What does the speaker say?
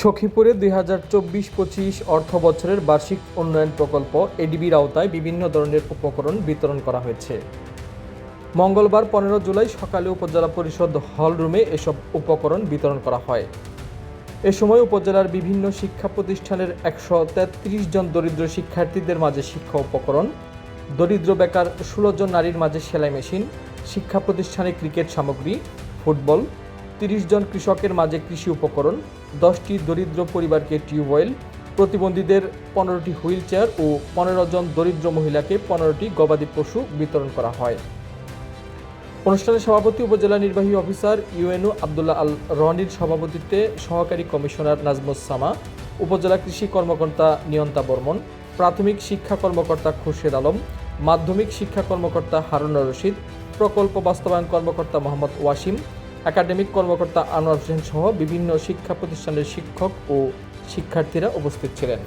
সখীপুরে দুই হাজার চব্বিশ পঁচিশ অর্থ বছরের বার্ষিক উন্নয়ন প্রকল্প এডিবির আওতায় বিভিন্ন ধরনের উপকরণ বিতরণ করা হয়েছে। মঙ্গলবার পনেরো জুলাই সকালে উপজেলা পরিষদ হলরুমে এসব উপকরণ বিতরণ করা হয়। এ সময় উপজেলার বিভিন্ন শিক্ষা প্রতিষ্ঠানের একশো তেত্রিশ জন দরিদ্র শিক্ষার্থীদের মাঝে শিক্ষা উপকরণ, দরিদ্র বেকার ষোলো জন নারীর মাঝে সেলাই মেশিন, শিক্ষা প্রতিষ্ঠানে ক্রিকেট সামগ্রী, ফুটবল তিরিশ জন কৃষকের মাঝে কৃষি উপকরণ, দশটি দরিদ্র পরিবারকে টিউবওয়েল প্রতিবন্ধীদের পনেরোটি হুইল চেয়ার ও পনেরো জন দরিদ্র মহিলাকে পনেরোটি গবাদি পশু বিতরণ করা হয়। অনুষ্ঠানে সভাপতি উপজেলা নির্বাহী অফিসার ইউএনও আবদুল্লাহ আল রনির সভাপতিত্বে সহকারী কমিশনার নাজমুস সামা, উপজেলা কৃষি কর্মকর্তা নিয়ন্তা বর্মন, প্রাথমিক শিক্ষা কর্মকর্তা খুরশেদ আলম, মাধ্যমিক শিক্ষা কর্মকর্তা হারুনুর রশিদ, প্রকল্প বাস্তবায়ন কর্মকর্তা মোহাম্মদ ওয়াসিম একাডেমিক কর্মকর্তা আনোয়ার হোসেন সহ বিভিন্ন শিক্ষা প্রতিষ্ঠানের শিক্ষক ও শিক্ষার্থীরা উপস্থিত ছিলেন।